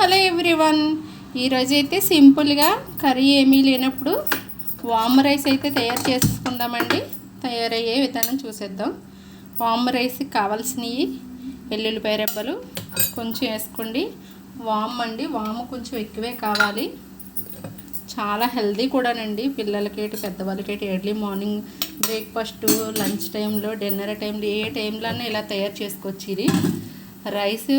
Hello everyone. ఈరోజు అయితే సింపుల్గా కర్రీ ఏమీ లేనప్పుడు వామ్ రైస్ అయితే తయారు చేసుకుందామండి. తయారయ్యే విధానం చూసేద్దాం. వామ్ రైస్కి కావాల్సినవి వెల్లుల్లిపాయ రెబ్బలు కొంచెం వేసుకోండి. వామ్ అండి వాము కొంచెం ఎక్కువే కావాలి. చాలా హెల్దీ కూడానండి. పిల్లలకి పెద్దవాళ్ళకి ఎర్లీ మార్నింగ్ బ్రేక్ఫాస్ట్ లంచ్ టైంలో డిన్నర్ టైంలో ఏ టైంలో ఇలా తయారు చేసుకోవచ్చు ఇది. రైస్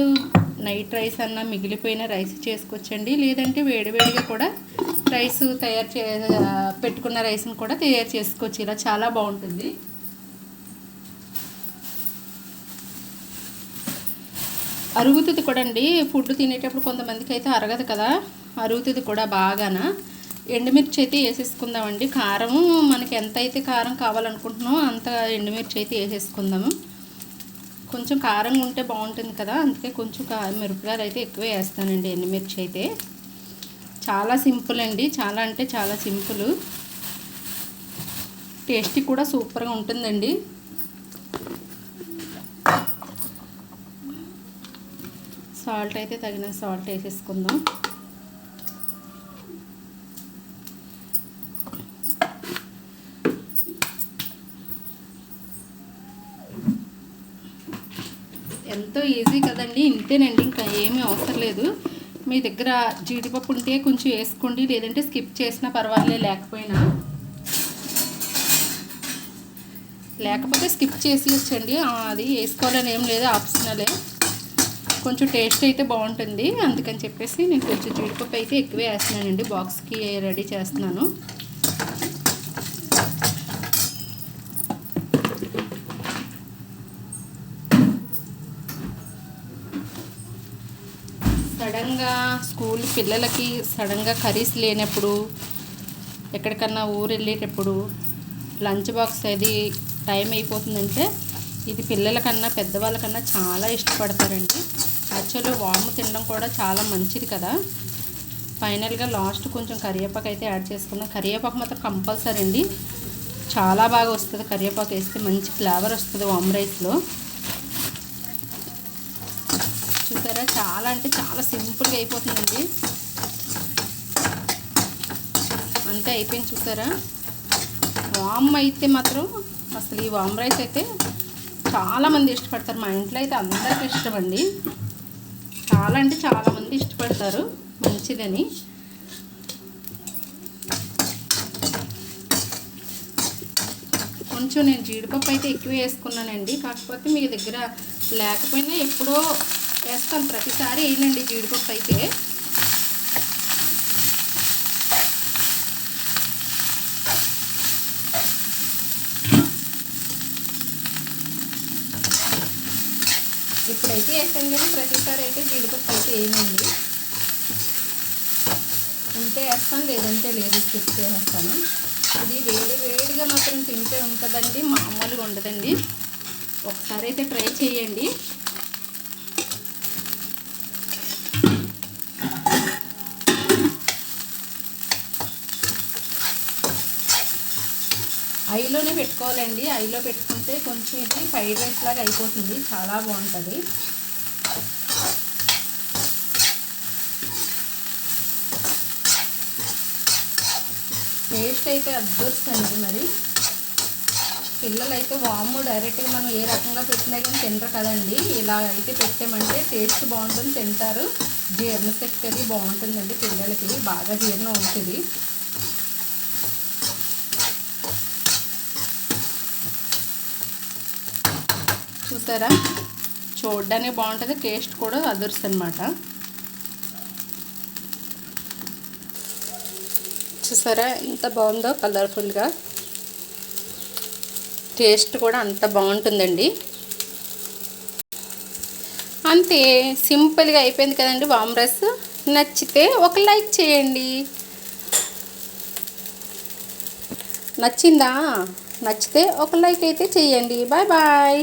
నైట్ రైస్ అన్న మిగిలిపోయిన రైస్ చేసుకోవచ్చండి లేదంటే వేడివేడిగా కూడా రైస్ తయారు చే పెట్టుకున్న రైస్ని కూడా తయారు చేసుకోవచ్చు. ఇలా చాలా బాగుంటుంది. అరుగుతుంది కూడా అండి ఫుడ్ తినేటప్పుడు కొంతమందికి అయితే అరగదు కదా. అరుగుతుంది కూడా బాగాన. ఎండుమిర్చి అయితే వేసేసుకుందామండి. కారం మనకి ఎంత అయితే కారం కావాలనుకుంటున్నామో అంత ఎండుమిర్చి అయితే వేసేసుకుందాము. కొంచెం కారంగా ఉంటే బాగుంటుంది కదా అందుకే కొంచెం మిరపకాయలు అయితే ఎక్కువ వేస్తానండి ఎండుమిర్చి అయితే. చాలా సింపుల్ అండి చాలా అంటే చాలా సింపుల్. టేస్ట్ కూడా సూపర్గా ఉంటుందండి. సాల్ట్ అయితే తగిన సాల్ట్ వేసేసుకుందాం. ఎంతో ఈజీ కదండి ఇంతేనండి ఇంకా ఏమీ అవసరం లేదు. మీ దగ్గర జీడిపప్పు ఉంటే కొంచెం వేసుకోండి లేదంటే స్కిప్ చేసినా పర్వాలేదు లేకపోయినా. లేకపోతే స్కిప్ చేసి వచ్చండి అది వేసుకోవాలని ఏం లేదు ఆప్షనలే కొంచెం టేస్ట్ అయితే బాగుంటుంది అందుకని చెప్పేసి నేను కొంచెం జీడిపప్పు అయితే ఎక్కువే వేస్తున్నానండి బాక్స్కి రెడీ చేస్తున్నాను. సడన్గా స్కూల్ పిల్లలకి సడన్గా కర్రీస్ లేనప్పుడు ఎక్కడికన్నా ఊరు వెళ్ళేటప్పుడు లంచ్ బాక్స్ అది టైం అయిపోతుందంటే ఇది పిల్లలకన్నా పెద్దవాళ్ళకన్నా చాలా ఇష్టపడతారండి. యాక్చువల్లీ వాము తినడం కూడా చాలా మంచిది కదా. ఫైనల్గా లాస్ట్ కొంచెం కరివేపాకు అయితే యాడ్ చేసుకున్నాం. కరివేపాకు మాత్రం కంపల్సరీ అండి. చాలా బాగా వస్తుంది కరివేపాకు వేస్తే మంచి ఫ్లేవర్ వస్తుంది వామ్ రైస్లో. కూడా చాలా అంటే చాలా సింపుల్గా అయిపోతుందండి. అంతే అయిపోయింది చూసారా? వామ్ అయితే మాత్రం అసలు ఈ వామ్ రైస్ అయితే చాలామంది ఇష్టపడతారు. మా ఇంట్లో అయితే అందరికీ ఇష్టం అండి చాలా అంటే చాలామంది ఇష్టపడతారు. మంచిదని. కొంచెం నేను జీడిపప్పు అయితే ఎక్కువ వేసుకున్నానండి. కాకపోతే మీ దగ్గర లేకపోయినా ఎప్పుడో వేస్తాను ప్రతిసారి వేయనండి జీడిపప్పు అయితే. ఇప్పుడైతే వేస్తాను కానీ ప్రతిసారి అయితే జీడిపప్పు అయితే వేయనండి. ఉంటే వేస్తాను లేదంటే లేదు స్కిప్ చేసేస్తాను. ఇది వేడి వేడిగా మాత్రం తింటే ఉంటుందండి మామూలుగా ఉండదండి. ఒకసారి అయితే ట్రై చేయండి. ఐలోనే పెట్టుకోవాలండి. ఐలో పెట్టుకుంటే కొంచెం ఇది ఫ్రైడ్ రైస్ లాగా అయిపోతుంది. చాలా బాగుంటుంది. టేస్ట్ అయితే అద్దొస్తుంది మరి. పిల్లలు అయితే వాము డైరెక్ట్గా మనం ఏ రకంగా పెట్టినా కానీ తినరు కదండి. ఇలా అయితే పెట్టామంటే టేస్ట్ బాగుంటుంది తింటారు. జీర్ణశక్తి అది బాగుంటుందండి పిల్లలకి. బాగా జీర్ణం ఉంటుంది చూసారా? చూడడానికి బాగుంటుంది టేస్ట్ కూడా అదుర్స్ అనమాట చూసారా? ఎంత బాగుందో కలర్ఫుల్గా. టేస్ట్ కూడా అంత బాగుంటుందండి. అంతే సింపుల్గా అయిపోయింది కదండి వామ్ రైస్. నచ్చితే ఒక లైక్ చేయండి. నచ్చిందా? నచ్చితే ఒక లైక్ అయితే చేయండి. Bye bye.